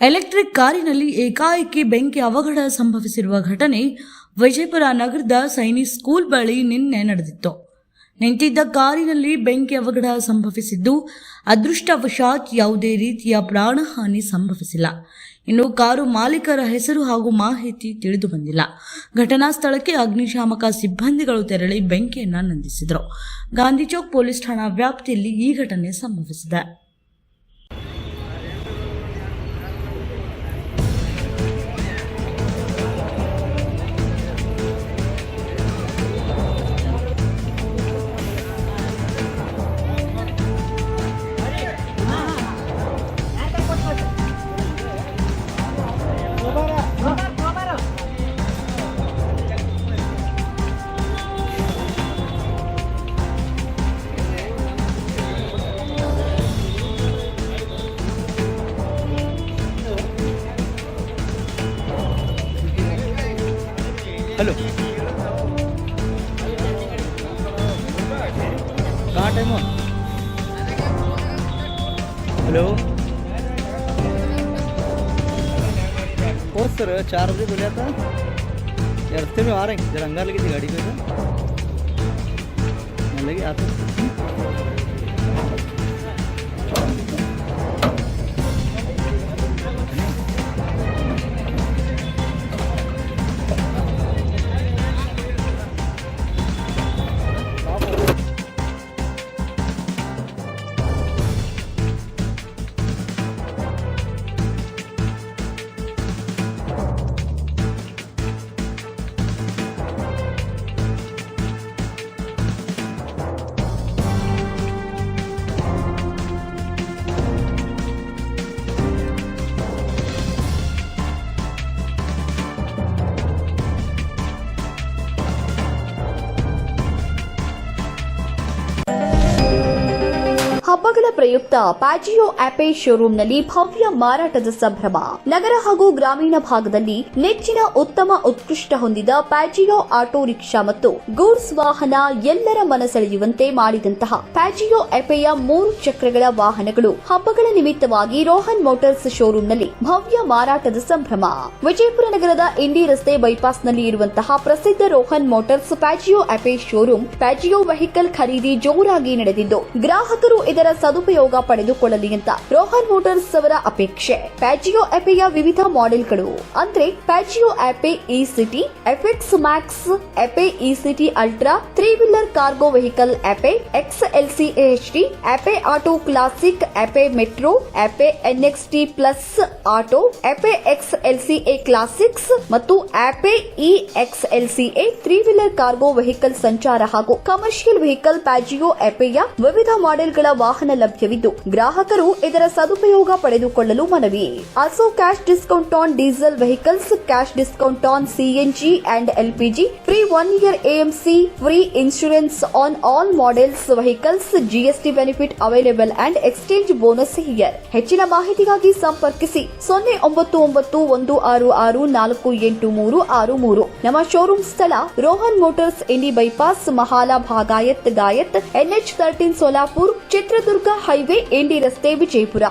Electric ಕಾರಿನಲ್ಲಿ ಏಕಾಏಕಿ ಬೆಂಕಿ ಅವಘಡ ಸಂಭವಿಸಿರುವ ಘಟನೆ ವಿಜಯಪುರ ನಗರದ ಸೈನಿಕ್ ಸ್ಕೂಲ್ ಬಳಿ ನಿನ್ನೆ ನಡೆದಿತ್ತು. ನಿಂತಿದ್ದ ಕಾರಿನಲ್ಲಿ ಬೆಂಕಿ ಅವಘಡ ಸಂಭವಿಸಿದ್ದು, ಅದೃಷ್ಟವಶಾತ್ ಯಾವುದೇ ರೀತಿಯ ಪ್ರಾಣಹಾನಿ ಸಂಭವಿಸಿಲ್ಲ. ಇನ್ನು ಕಾರು ಮಾಲೀಕರ ಹೆಸರು ಹಾಗೂ ಮಾಹಿತಿ ತಿಳಿದು ಬಂದಿಲ್ಲ. ಘಟನಾ ಸ್ಥಳಕ್ಕೆ ಅಗ್ನಿಶಾಮಕ ಸಿಬ್ಬಂದಿಗಳು ತೆರಳಿ ಬೆಂಕಿಯನ್ನು ನಂದಿಸಿದರು. ಗಾಂಧಿ ಚೌಕ್ ಪೊಲೀಸ್ ಠಾಣಾ ವ್ಯಾಪ್ತಿಯಲ್ಲಿ ಈ ಘಟನೆ ಸಂಭವಿಸಿದೆ. हेलो। कहाँ टाइम हेलो। और सर, चार बजे बोले था रस्ते में आ रहे हैं, जरा अंगार लगी थी गाड़ी पे तो लगी आते ಹಬ್ಬಗಳ ಪ್ರಯುಕ್ತ ಪ್ಯಾಜಿಯೋ ಆಪೆ ಶೋರೂಂನಲ್ಲಿ ಭವ್ಯ ಮಾರಾಟದ ಸಂಭ್ರಮ. ನಗರ ಹಾಗೂ ಗ್ರಾಮೀಣ ಭಾಗದಲ್ಲಿ ನೆಚ್ಚಿನ ಉತ್ತಮ ಉತ್ಕೃಷ್ಟ ಹೊಂದಿದ ಪ್ಯಾಜಿಯೋ ಆಟೋ ರಿಕ್ಷಾ ಮತ್ತು ಗೂಡ್ಸ್ ವಾಹನ ಎಲ್ಲರ ಮನಸೆಳೆಯುವಂತೆ ಮಾಡಿದಂತಹ ಪ್ಯಾಜಿಯೋ ಎಪೆಯ ಮೂರು ಚಕ್ರಗಳ ವಾಹನಗಳು ಹಬ್ಬಗಳ ನಿಮಿತ್ತವಾಗಿ ರೋಹನ್ ಮೋಟಾರ್ಸ್ ಶೋರೂಂನಲ್ಲಿ ಭವ್ಯ ಮಾರಾಟದ ಸಂಭ್ರಮ. ವಿಜಯಪುರ ನಗರದ ಇಂಡಿ ರಸ್ತೆ ಬೈಪಾಸ್ನಲ್ಲಿ ಇರುವಂತಹ ಪ್ರಸಿದ್ಧ Rohan motors Piaggio Ape showroom Piaggio vehicle ಖರೀದಿ ಜೋರಾಗಿ ನಡೆದಿದ್ದು, ಗ್ರಾಹಕರು ಇದರ ಸದುಪಯೋಗ ಪಡೆದುಕೊಳ್ಳಲಿ ಅಂತ ರೋಹನ್ ಮೋಟಾರ್ಸ್ ಅವರ ಅಪೇಕ್ಷೆ. ಪ್ಯಾಜಿಯೋ ಆಪೆಯ ವಿವಿಧ ಮಾಡೆಲ್ಗಳು. ಅಂದ್ರೆ Piaggio Ape E City FX Max Ape E City Ultra three wheeler cargo vehicle Ape X L C H D Ape auto classic Ape Metro Ape NX T plus auto Ape X L C A classics ಮತ್ತು Ape E X L C A three wheeler cargo vehicle ಸಂಚಾರ ಹಾಗೂ commercial vehicle ಪ್ಯಾಜಿಯೋ ಎಪೆಯ ವಿವಿಧ ಮಾಡೆಲ್ಗಳ ವಾಹನ ಲಭ್ಯವಿದ್ದು ಗ್ರಾಹಕರು ಇದರ ಸದುಪಯೋಗ ಪಡೆದುಕೊಳ್ಳಲು ಮನವಿ. Also cash discount on diesel vehicles, cash discount on CNG and LPG free one year AMC free insurance on all models vehicles GST benefit available and exchange bonus here. ಹೆಚ್ಚಿನ ಮಾಹಿತಿಗಾಗಿ ಸಂಪರ್ಕಿಸಿ ಸೊನ್ನೆ ಒಂಬತ್ತು ಒಂಬತ್ತು ಒಂದು ಆರು ಆರು ನಾಲ್ಕು ಎಂಟು ಮೂರು ಆರು ಮೂರು. ನಮ್ಮ ಶೋರೂಮ್ ಸ್ಥಳ Rohan motors Indi bypass, Mahal ಭಾಗಾಯತ್ ಗಾಯತ್ NH thirteen Solapur Chitradurga highway ND ರಸ್ತೆ ವಿಜಯಪುರ.